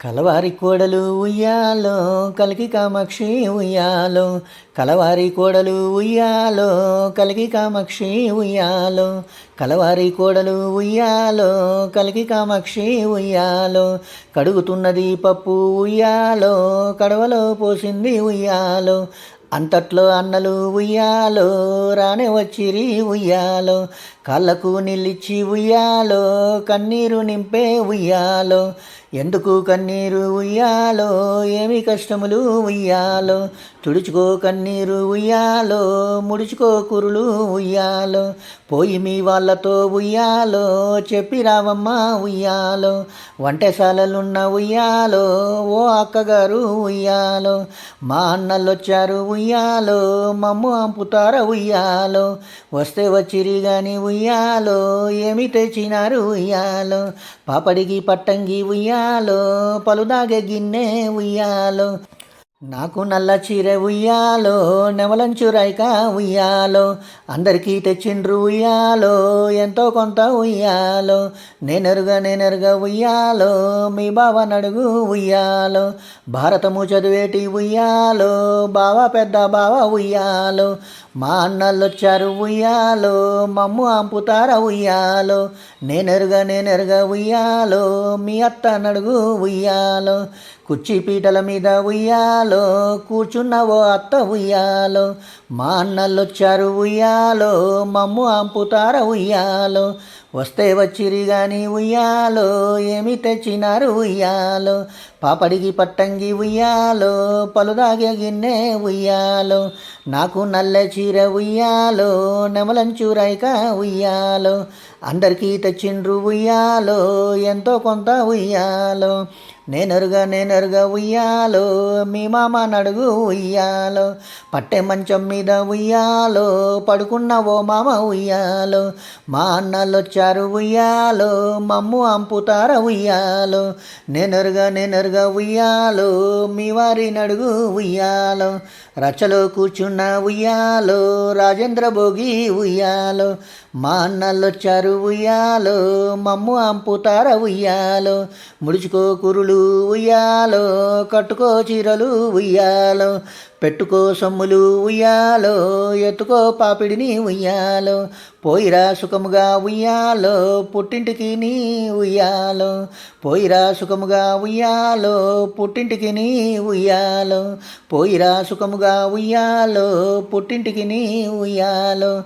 కలవారి కోడలు ఉయ్యాలో కలికి కామాక్షి ఉయ్యాలో. కలవారి కోడలు ఉయ్యాలో కలికి కామాక్షి ఉయ్యాలో. కలవారి కోడలు ఉయ్యాలో కలికి కామాక్షి ఉయ్యాలో. కడుగుతున్నది పప్పు ఉయ్యాలో కడవలో పోసింది ఉయ్యాలో. అంతట్లో అన్నలు ఉయ్యాలో రానే వచ్చిరి ఉయ్యాలో. కళ్ళకు నిలిచి ఉయ్యాలో కన్నీరు నింపే ఉయ్యాలో. ఎందుకు కన్నీరు ఉయ్యాలో? ఏమి కష్టములు ఉయ్యాలో? తుడుచుకో కన్నీరు ఉయ్యాలో ముడుచుకో కురులు ఉయ్యాలో. పోయి మీ వాళ్ళతో ఉయ్యాలో చెప్పి రావమ్మా ఉయ్యాలో. వంటశాలలున్న ఉయ్యాలో ఓ అక్కగారు ఉయ్యాలో. మా అన్నలొచ్చారు ఉయ్యాలో మమ్ము అంపుతార ఉయ్యాలో. వస్తే వచ్చిరి గాని ఉయ్యాలో ఏమి తెచ్చినారు ఉయ్యాలో? పాపడికి పట్టంగి ఉయ్యాలో పలుదాగే గిన్నె ఉయ్యాలో. నాకు నల్ల చీర ఉయ్యాలో నెమలంచు రైక ఉయ్యాలో అందరికీ తెచ్చిండ్రు ఉయ్యాలో ఎంతో కొంత ఉయ్యాలో నేనరుగా నేనరుగా ఉయ్యాలో మీ బావ నడుగు ఉయ్యాలో భారతము చదివేటి ఉయ్యాలో బావ పెద్ద బావ ఉయ్యాలో మా అన్నలొచ్చారు ఉయ్యాలో మమ్ము అంపుతార ఉయ్యాలో నేనరుగా నేనరుగా ఉయ్యాలో మీ అత్త నడుగు ఉయ్యాలో కుర్చీపీటల మీద ఉయ్యాలో కూర్చున్నవో అత్త ఉయ్యాలో మా అన్నలొచ్చారు ఉయ్యాలో మమ్ము అంపుతార ఉయ్యాలో వస్తే వచ్చిరి గాని ఉయ్యాలో ఏమి తెచ్చినారు ఉయ్యాలో పాపడికి పట్టంగి ఉయ్యాలో పలుదాగే గిన్నె ఉయ్యాలో నాకు నల్ల చీర ఉయ్యాలో నెమలంచురైక ఉయ్యాలో అందరికీ తెచ్చిండ్రు ఉయ్యాలో ఎంతో కొంత ఉయ్యాలో. నేనరుగా నేనరుగా ఉయ్యాలో మీ మామ నడుగు ఉయ్యాలో. పట్టె మంచం మీద ఉయ్యాలో పడుకున్న ఓ మామ ఉయ్యాలో. మా అన్నలొచ్చారు ఉయ్యాలో మమ్ము అంపుతార ఉయ్యాలో. నేనరుగా నేనరుగా ఉయ్యాలో మీ వారి నడుగు ఉయ్యాలో. రచలో కూర్చున్న ఉయ్యాలో రాజేంద్ర భోగి ఉయ్యాలో. మా అన్నలొచ్చారు ఉయ్యాలో మమ్ము అంపుతార ఉయ్యాలో ముడుచుకో కురులు ఉయ్యాలో కట్టుకో చీరలు ఉయ్యాలో పెట్టుకో సొమ్ములు ఉయ్యాలో ఎత్తుకో పాపిడిని ఉయ్యాలో పోయిరా సుఖముగా ఉయ్యాలో పుట్టింటికి నీ ఉయ్యాలో పోయిరా సుఖముగా ఉయ్యాలో పుట్టింటికి నీ ఉయ్యాలో పోయిరా సుఖముగా ఉయ్యాలో పుట్టింటికి నీ ఉయ్యాలో.